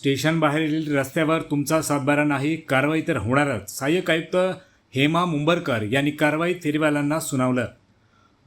Station बाहेरील रस्त्यावर तुमचा सातबारा नाही कारवाई तर होणारच. सहाय्यक आयुक्त हेमा मुंबरकर यांनी कारवाई फेरीवाल्यांना सुनावलं.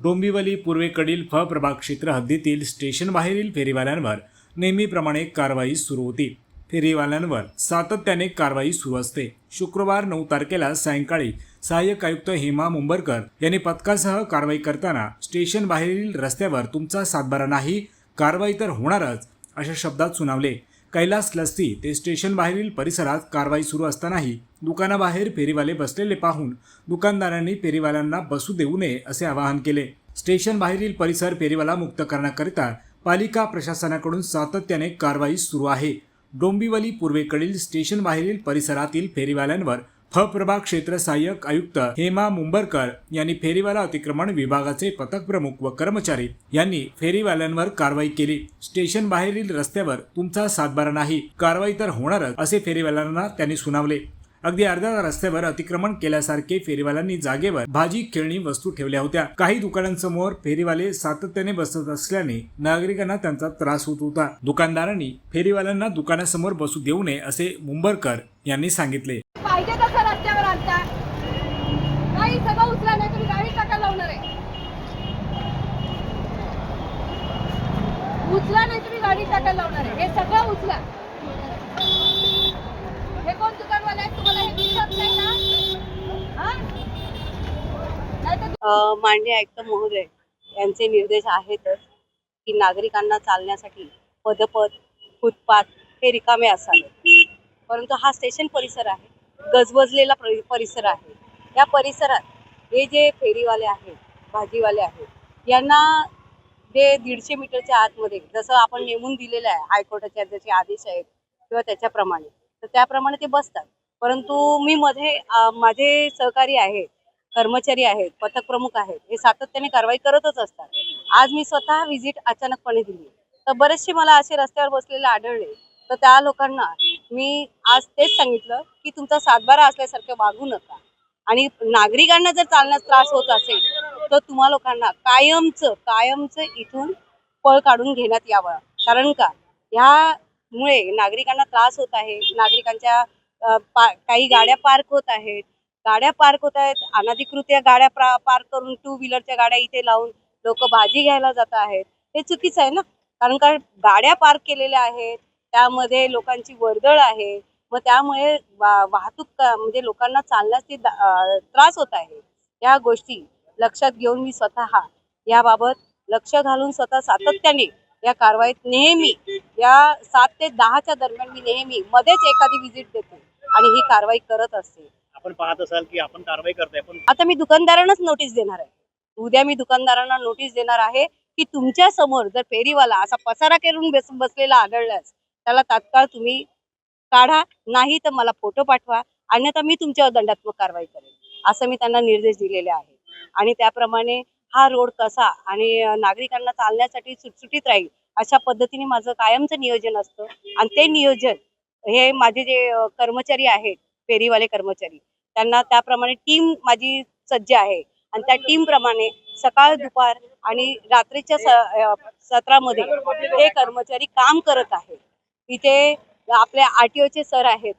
डोंबिवली पूर्वेकडील फ प्रभाग क्षेत्र हद्दीतील स्टेशन बाहेरील फेरीवाल्यांवर. नेहमीप्रमाणे कारवाई सुरू होती. फेरीवाल्यांवर सातत्याने कारवाई सुरू असते. शुक्रवार नऊ तारखेला सायंकाळी सहाय्यक आयुक्त हेमा मुंबरकर यांनी पथकासह कारवाई करताना स्टेशन बाहेरील रस्त्यावर तुमचा सातबारा नाही कारवाई तर होणारच अशा शब्दात सुनावले. कैलास लस्ती ते स्टेशन बाहेरील परिसरात कारवाई सुरू असतानाही दुकानाबाहेर फेरीवाले बसलेले पाहून दुकानदारांनी फेरीवाल्यांना बसू देऊ नये असे आवाहन केले. स्टेशन बाहेरील परिसर फेरीवाला मुक्त करण्याकरिता पालिका प्रशासनाकडून सातत्याने कारवाई सुरू आहे. डोंबिवली पूर्वेकडील स्टेशन बाहेरील परिसरातील फेरीवाल्यांवर प्रभाग क्षेत्र सहाय्यक आयुक्त हेमा मुंबरकर यांनी फेरीवाला अतिक्रमण विभागाचे पथक प्रमुख व कर्मचारी यांनी फेरीवाल्यांवर कारवाई केली. स्टेशन बाहेरील रस्त्यावर तुमचा सातबारा नाही. कारवाई तर होणारच असे फेरीवाल्यांना त्यांनी सुनावले. अगदी अर्ध्या रस्त्यावर अतिक्रमण केल्यासारखे फेरीवाल्यांनी जागेवर भाजी खेळणी वस्तू ठेवल्या होत्या. काही दुकानांसमोर फेरीवाले सातत्याने बसत असल्याने नागरिकांना त्यांचा त्रास होत होता. दुकानदारांनी फेरीवाल्यांना दुकानासमोर बसू देऊ नये असे मुंबरकर यांनी सांगितले. पाहिजे तसं रस्त्यावर आणता नाही सगळं उचला नाही तुम्ही गाडी टाका लावणार आहे. उचला नाही तुम्ही गाडी टाका लावणार आहे. हे सगळं उचला. हे कोण दुकानवाले आहेत तुम्हाला हे दिसत नाही ना? हा? आयुक्त महोदय यांचे निर्देश आहेतच की नागरिकांना चालण्यासाठी पदपथ फुटपाथ हे रिकामे असावे परंतु हा स्टेशन परिसर आहे. गजबजलेला परिसर आहे. या परिसरात हे जे फेरीवाले आहेत भाजीवाले आहेत यांना जे दीडशे मीटरच्या आतमध्ये जसं आपण नेमून दिलेलं आहे हायकोर्टाच्या जसे आदेश आहेत किंवा त्याच्याप्रमाणे तर त्याप्रमाणे ते बसतात. परंतु मी मध्ये माझे सहकारी आहेत कर्मचारी आहेत पथक प्रमुख आहेत हे सातत्याने कारवाई करतच असतात. आज मी स्वतः व्हिजिट अचानकपणे दिली. तर बरेचसे मला असे रस्त्यावर बसलेले आढळले तर त्या लोकांना मी आज तेच सांगितलं की तुमचा सातबारा असल्यासारखं वागू नका. आणि नागरिकांना जर चालण्यास त्रास होत असेल तर तुम्हा लोकांना कायमचं कायमचं इथून पळ काढून घेण्यात यावं. कारण का? ह्यामुळे नागरिकांना त्रास होत आहे. नागरिकांच्या काही गाड्या पार्क होत आहेत. गाड्या पार्क होत आहेत. अनधिकृत्या गाड्या पार्क करून टू व्हीलरच्या गाड्या इथे लावून लोक भाजी घ्यायला जात आहेत. हे चुकीचं आहे ना? कारण का? गाड्या पार्क केलेल्या आहेत. त्यामध्ये लोकांची वर्दळ आहे. मग त्यामुळे वा- वाहतूक म्हणजे लोकांना चालण्यास ती दा- अं, त्रास होत आहे. या गोष्टी लक्षात घेऊन मी स्वतः याबाबत लक्ष घालून स्वतः सातत्याने या कारवाईत नेहमी या सात ते दहाच्या दरम्यान मी नेहमी मध्येच एखादी व्हिजिट देते आणि ही कारवाई करत असते. आपण पाहत असाल की आपण कारवाई करताय पण आता मी दुकानदारांनाच नोटीस देणार आहे. उद्या मी दुकानदारांना नोटीस देणार आहे की तुमच्यासमोर जर फेरीवाला असा पसारा करून बस बसलेला आढळल्यास त्याला तात्काळ तुम्ही काढा. नाही तर मला फोटो पाठवा. अन्यथा मी तुमच्यावर दंडात्मक कारवाई करेन. असं मी त्यांना निर्देश दिलेले आहे आणि त्याप्रमाणे हा रोड कसा आणि नागरिकांना चालण्यासाठी सुटसुटीत राहील अशा पद्धतीने माझं कायमचं नियोजन असतं. आणि ते नियोजन हे माझे जे कर्मचारी आहेत फेरीवाले कर्मचारी त्यांना त्याप्रमाणे टीम माझी सज्ज आहे. आणि त्या टीम प्रमाणे सकाळ दुपार आणि रात्रीच्या सत्रामध्ये हे कर्मचारी काम करत आहेत. इथे आपल्या आरटीओचे सर आहेत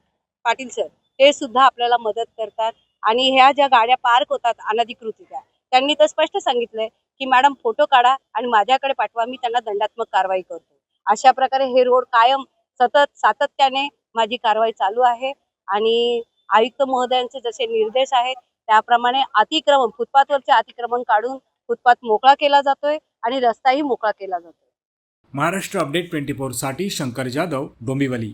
पाटील सर ते सुद्धा आपल्याला मदत करतात आणि ह्या ज्या गाड्या पार्क होतात अनधिकृतरित्या त्यांनी तर स्पष्ट सांगितलंय की मॅडम फोटो काढा आणि माझ्याकडे पाठवा मी त्यांना दंडात्मक कारवाई करतो. अशा प्रकारे हे रोड कायम सतत सातत्याने माझी कारवाई चालू आहे आणि आयुक्त महोदयांचे जसे निर्देश आहेत त्याप्रमाणे अतिक्रमण फुटपाथवरचे अतिक्रमण काढून फुटपाथ मोकळा केला जातोय आणि रस्ताही मोकळा केला जातो महाराष्ट्र अपडेट ट्वेंटी फोरसाठी शंकर जाधव डोंबिवली.